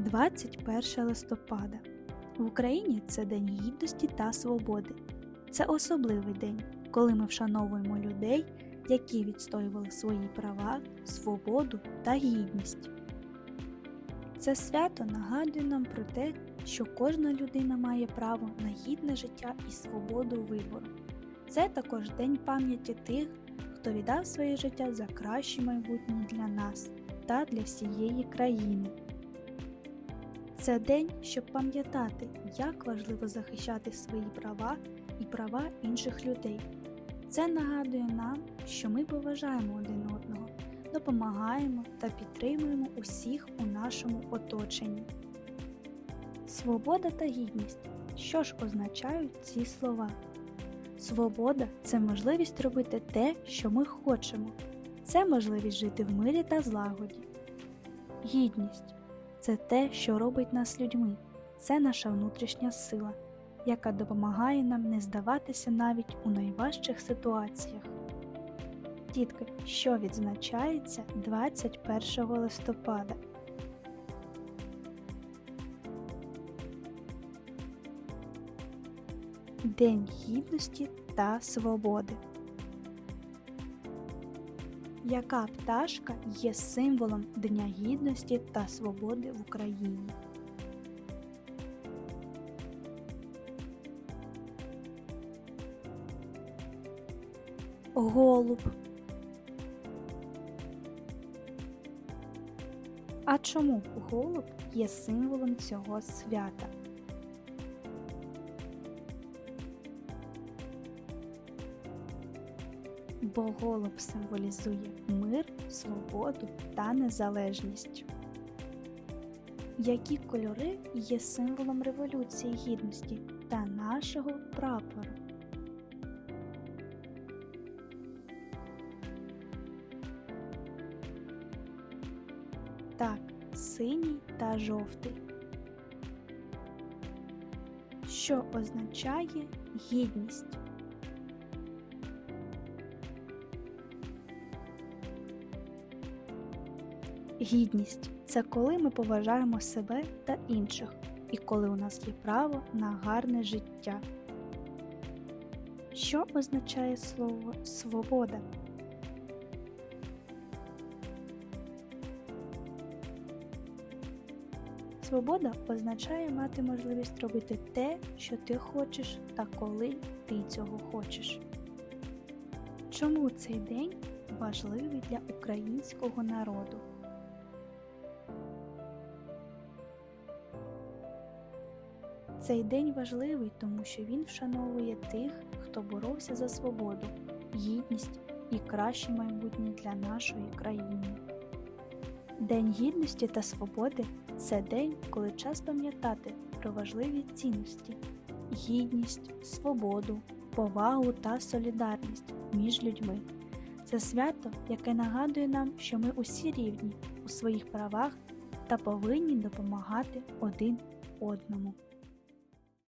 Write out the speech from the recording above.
21 листопада. В Україні це День Гідності та Свободи. Це особливий день, коли ми вшановуємо людей, які відстоювали свої права, свободу та гідність. Це свято нагадує нам про те, що кожна людина має право на гідне життя і свободу вибору. Це також день пам'яті тих, хто віддав своє життя за краще майбутнє для нас та для всієї країни. Це день, щоб пам'ятати, як важливо захищати свої права і права інших людей. Це нагадує нам, що ми поважаємо один одного, допомагаємо та підтримуємо усіх у нашому оточенні. Свобода та гідність. Що ж означають ці слова? Свобода це можливість робити те, що ми хочемо. Це можливість жити в мирі та злагоді. Гідність це те, що робить нас людьми. Це наша внутрішня сила, яка допомагає нам не здаватися навіть у найважчих ситуаціях. Дітки, що відзначається 21 листопада? День гідності та свободи. Яка пташка є символом Дня гідності та свободи в Україні? Голуб. А чому голуб є символом цього свята? Бо голуб символізує мир, свободу та незалежність. Які кольори є символом Революції Гідності та нашого прапору? Так, синій та жовтий. Що означає гідність? Гідність це коли ми поважаємо себе та інших, і коли у нас є право на гарне життя. Що означає слово свобода? Свобода означає мати можливість робити те, що ти хочеш, та коли ти цього хочеш. Чому цей день важливий для українського народу? Цей день важливий, тому що він вшановує тих, хто боровся за свободу, гідність і краще майбутнє для нашої країни. День гідності та свободи це день, коли час пам'ятати про важливі цінності, гідність, свободу, повагу та солідарність між людьми. Це свято, яке нагадує нам, що ми усі рівні у своїх правах та повинні допомагати один одному.